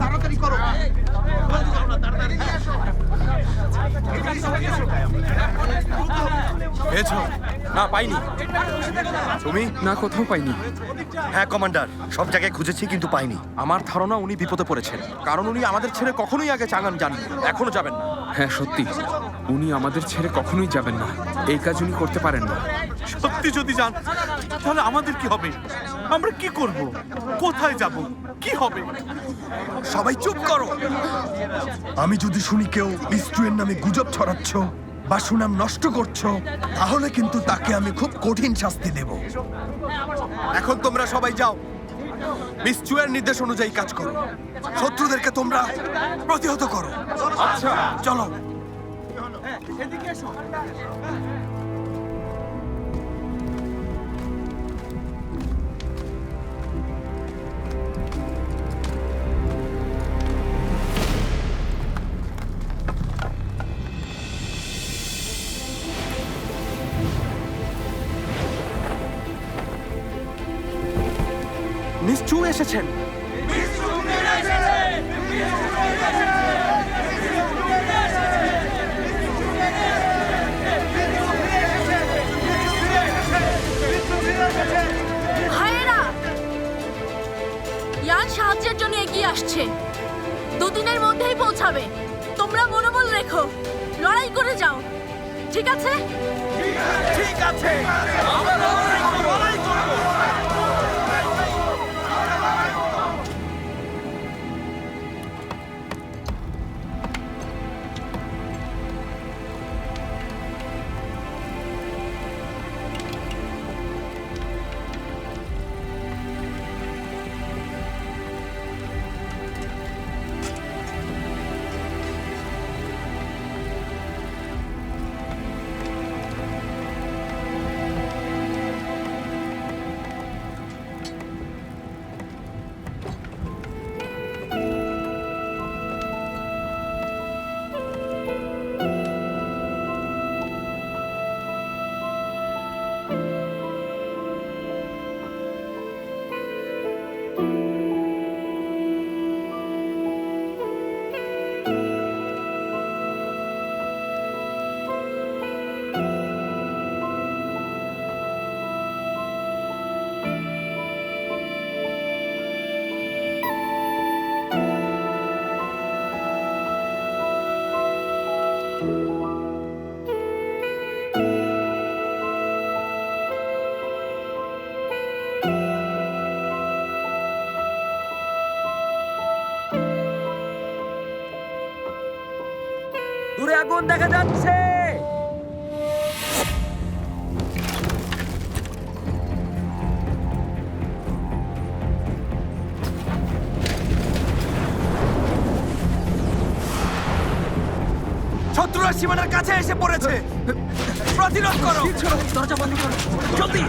তাড়াতাড়ি করো পেয়েছ না পাইনি। তুমি? না কোথাও পাইনি। হ্যাঁ কমান্ডার সব জায়গায় খুঁজেছি কিন্তু পাইনি। আমার ধারণা উনি বিপদে পড়েছেন। কারণ উনি আমাদের ছেড়ে কখনোই আগে চাঙান যাননি। এখনও যাবেন না। হ্যাঁ সত্যি। উনি আমাদের ছেড়ে কখনোই যাবেন না। এই কাজ উনি করতে পারেন না। সত্যি যদি যান তাহলে আমাদের কি হবে? আমরা কি করব? কোথায় যাব? কি হবে? সবাই চুপ করো। আমি যদি শুনি কেউ মিস্ট্রুয়ের নামে গুজব ছড়াচ্ছ বা সুনাম নষ্ট করছ তাহলে কিন্তু তাকে আমি খুব কঠিন শাস্তি দেব। এখন তোমরা সবাই যাও। মিস চুয়ের নির্দেশ অনুযায়ী কাজ করো। শত্রুদেরকে তোমরা প্রতিহত করো। আচ্ছা। চলো। নিশ্চু এসেছেন ইয়ান সাহায্যের জন্য এগিয়ে আসছে। দুদিনের মধ্যেই পৌঁছাবে। তোমরা মনোবল রেখো। লড়াই করে যাও। ঠিক আছে? ঠিক আছে। দূরে আগুন দেখা যাচ্ছে। শত্রুরা সীমানার কাছে এসে পড়েছে। প্রতিরোধ করো। দরজা বন্ধ করো। জলদি।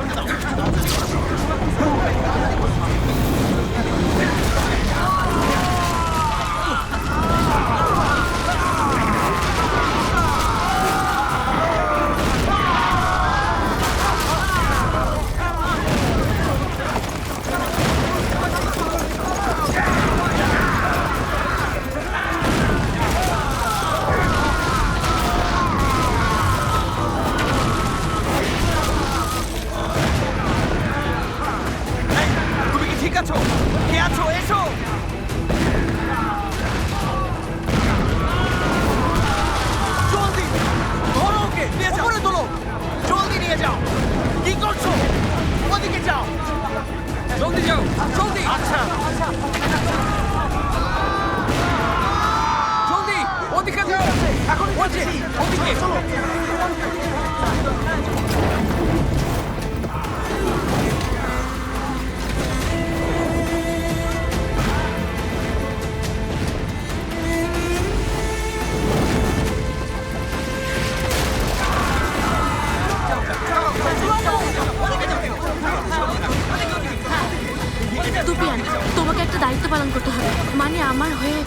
একটা করতে হবে। মানে আমার হয়ে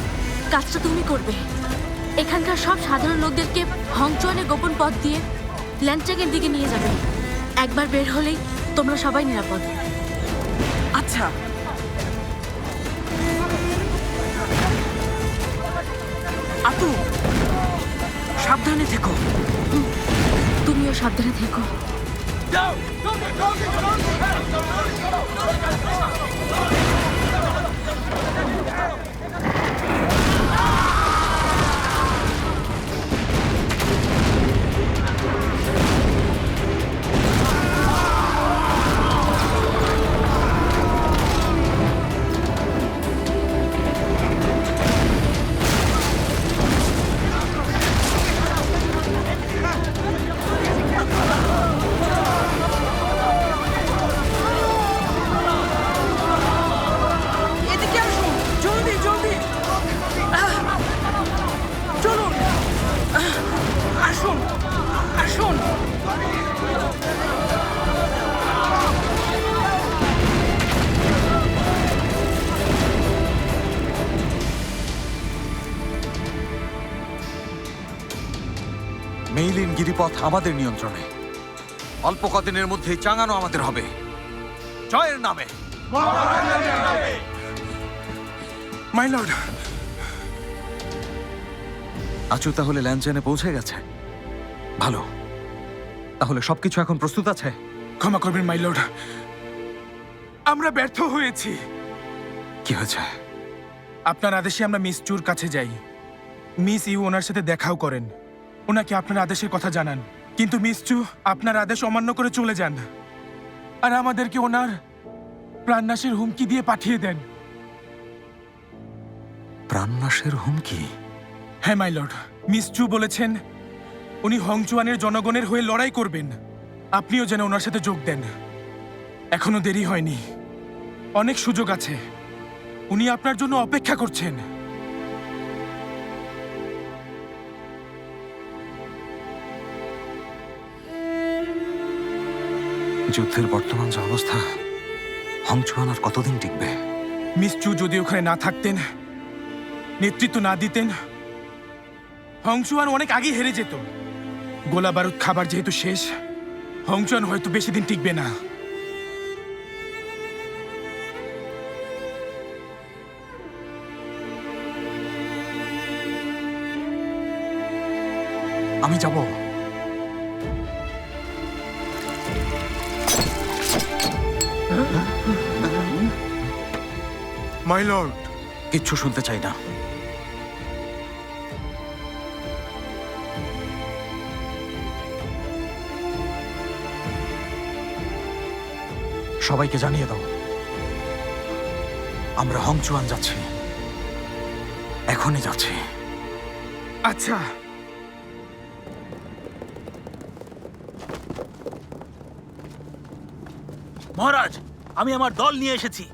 কাজটা তুমি করবে। এখানকার সব সাধারণ লোকদেরকে হংচুয়ানে গোপন পথ দিয়ে ল্যান্ডট্যাগের দিকে নিয়ে যাবে। একবার বের হলেই তোমরা সবাই নিরাপদ। আচ্ছা। আপু সাবধানে থেকো। তুমিও সাবধানে থেকো। এদিকে গিরিপথ আমাদের নিয়ন্ত্রণে। অল্প কদিনের মধ্যেই চাঙানো আমাদের হবে। জয়ের নামে। মাই লর্ড আচু তাহলে ল্যান্ডচেনে পৌঁছে গেছে। ভালো। তাহলে সবকিছু এখন প্রস্তুত আছে? ক্ষমা করবেন মাই লর্ড আমরা ব্যর্থ হয়েছি। কি হয়েছে? আপনার আদেশে আমরা মিস চুর কাছে যাই। মিস ইউ ওনার সাথে দেখাও করেন। ওনাকে আপনার আদেশের কথা জানান। কিন্তু মিস চু আপনার আদেশ অমান্য করে চলে যান। আর আমাদেরকে ওনার প্রাণনাশের হুমকি দিয়ে পাঠিয়ে দেন। প্রাণনাশের হুমকি? হ্যাঁ মাই লর্ড। মিস চু বলেছেন উনি হংচুয়ানের জনগণের হয়ে লড়াই করবেন। আপনিও যেন ওনার সাথে যোগ দেন। এখনও দেরি হয়নি। অনেক সুযোগ আছে। উনি আপনার জন্য অপেক্ষা করছেন। যুদ্ধের বর্তমান যে অবস্থা হংচুয়ান আর কতদিন টিকবে? মিস চু যদি ওখানে না থাকতেন নেতৃত্ব না দিতেন হংচুয়ান অনেক আগে হেরে যেত। গোলা বারুদ খাবার যেহেতু শেষ হংচুয়ান হয়তো বেশি দিন টিকবে না। আমি যাব। মাই কিচ্ছু শুনতে চাই না। সবাইকে জানিয়ে দাও আমরা হংচুয়ান যাচ্ছি। এখনই যাচ্ছি। আচ্ছা। মহারাজ আমি আমার দল নিয়ে এসেছি।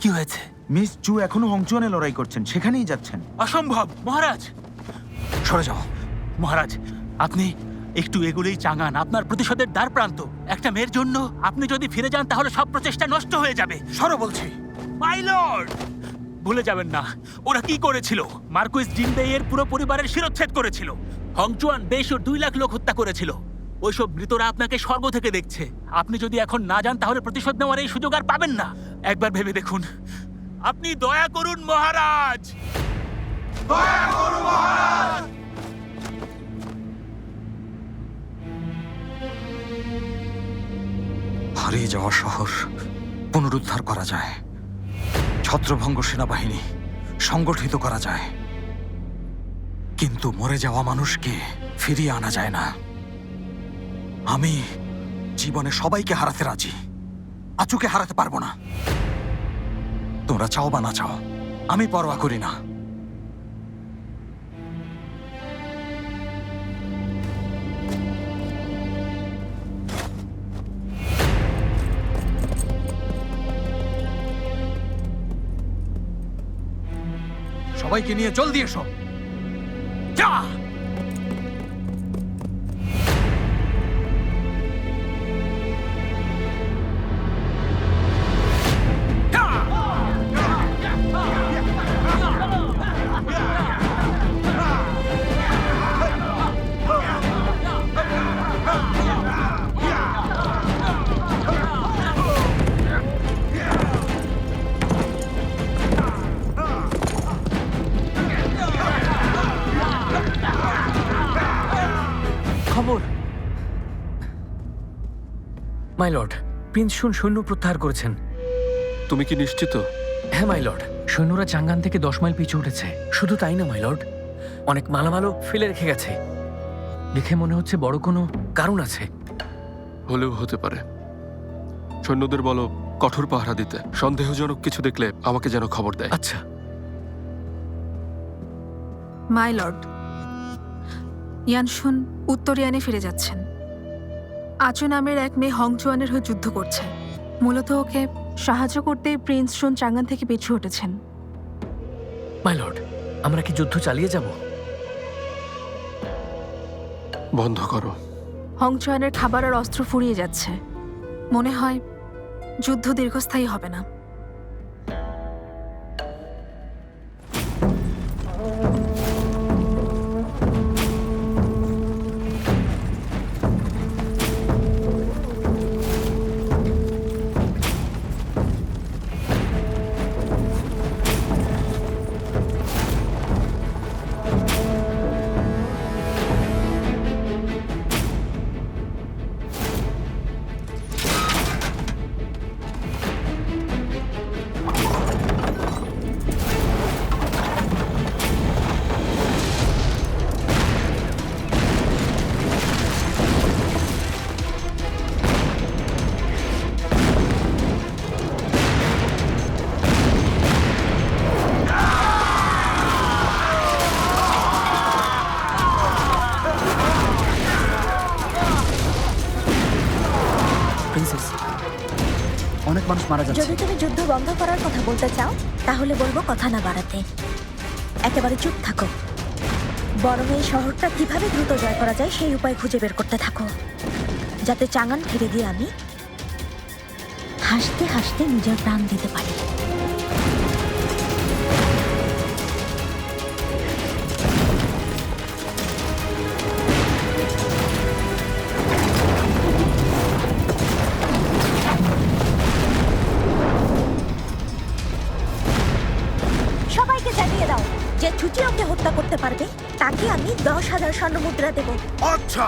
কি হয়েছে? মিস চু এখনও হংচুয়ানে লড়াই করছেন সেখানেই যাচ্ছেন। অসম্ভব! মহারাজ! সরে যাও। মহারাজ আপনি একটু এগুলোই চাঙান। আপনার প্রতিশোধের দ্বার প্রান্ত। একটা মেয়ের জন্য আপনি যদি ফিরে যান তাহলে সব প্রচেষ্টা নষ্ট হয়ে যাবে। সরো বলছি। My lord! ভুলে যাবেন না। ওরা কি করেছিল? মার্কুইস জিনবেই এর পুরো পরিবারের শিরচ্ছেদ করেছিল। হংচুয়ান বেশ ও দুই লাখ লোক হত্যা করেছিল। ওইসব মৃতরা আপনাকে স্বর্গ থেকে দেখছে। আপনি যদি এখন না যান তাহলে প্রতিশোধ নেওয়ার এই সুযোগ আর পাবেন না। একবার ভেবে দেখুন। আপনি দয়া করুন মহারাজ। হারিয়ে যাওয়া শহর পুনরুদ্ধার করা যায়। ছত্রভঙ্গ সেনাবাহিনী সংগঠিত করা যায়। কিন্তু মরে যাওয়া মানুষকে ফিরিয়ে আনা যায় না। আমি জীবনে সবাইকে হারাতে রাজি। আচুকে হারাতে পারব না। তোমরা চাও বা না চাও আমি পরোয়া করি না। সবাইকে নিয়ে জলদি এসো। যা! মাই লর্ড প্রিন্স শুন সৈন্য প্রত্যাহার করেছেন। তুমি কি নিশ্চিত? হ্যাঁ মাই লর্ড সৈন্যরা চাঙ্গান থেকে দশ মাইল পিছু উঠেছে। শুধু তাই না মাই লর্ড? অনেক মালামালও ফেলে রেখে গেছে। দেখে মনে হচ্ছে বড় কোনো কারণ আছে। হলেও হতে পারে। সৈন্যদের বলো কঠোর পাহারা দিতে। সন্দেহজনক কিছু দেখলে আমাকে যেন খবর দেয়। আচ্ছা। মাই লর্ড ইয়ানশুন উত্তর ইয়ানে ফিরে যাচ্ছেন। আচু নামের এক মেয়ে হংচুয়ানের হয়ে যুদ্ধ করছে। মূলত ওকে সাহায্য করতে প্রিন্স শুন চাঙ্গান থেকে পিছু উঠেছেন মাই লর্ড আমরা কি যুদ্ধ চালিয়ে যাব? বন্ধ করো। হংচুয়ানের খাবার আর অস্ত্র ফুরিয়ে যাচ্ছে। মনে হয় যুদ্ধ দীর্ঘস্থায়ী হবে না। মারা যাচ্ছে। যদি তুমি যুদ্ধ বন্ধ করার কথা বলতে চাও, তাহলে বলব কথা না বাড়াতে। একেবারে চুপ থাকো। বরং এই শহরটা কীভাবে দ্রুত জয় করা যায় সেই উপায় খুঁজে বের করতে থাকো। যাতে চাঙান ফিরে দিয়ে আমি হাসতে হাসতে নিজের প্রাণ দিতে পারি। যে ছুটিওকে হত্যা করতে পারবে তাকে আমি দশ হাজার স্বর্ণ মুদ্রা দেব। আচ্ছা।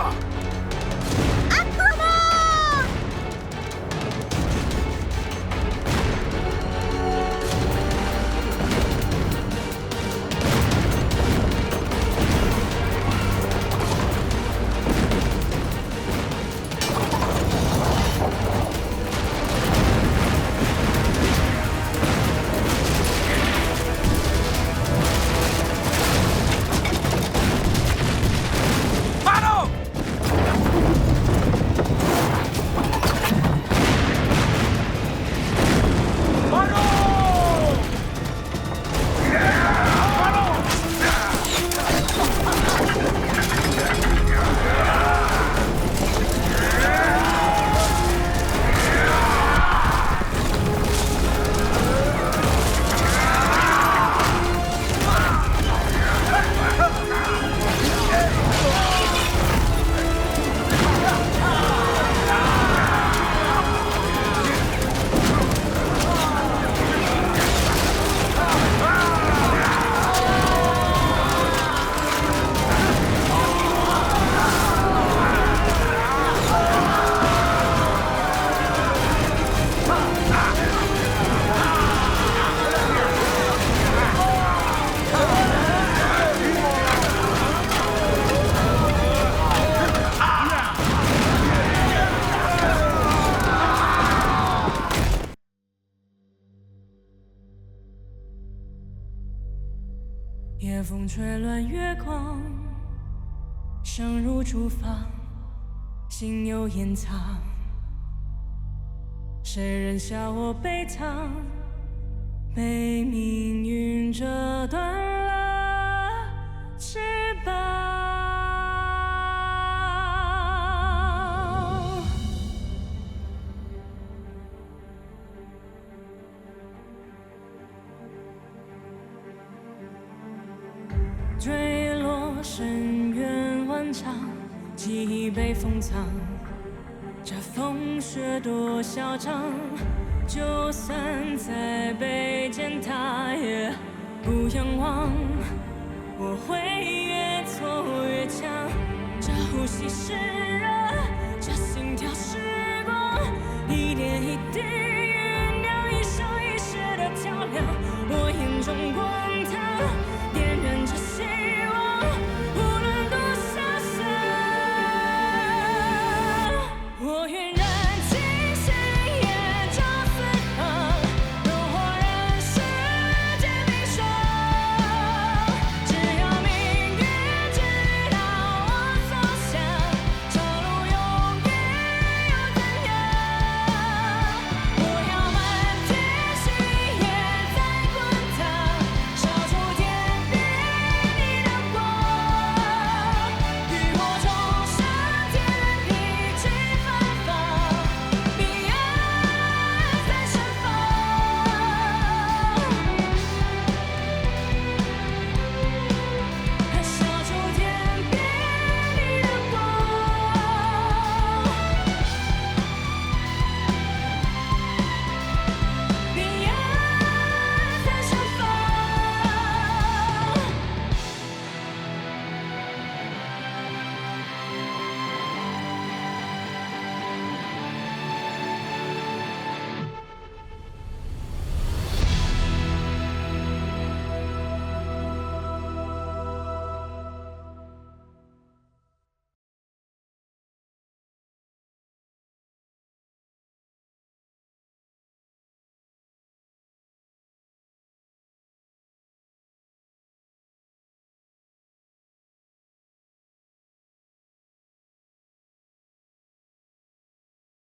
夜风吹乱月光，声入竹房，心有掩藏。谁人笑我悲苍，被命运折断。坠落深渊万丈记忆被封藏这风雪多嚣张就算再被践踏也不仰望我会越挫越强这呼吸是热这心跳是光一点一滴酝酿一生一世的较量我眼中滚烫 shame.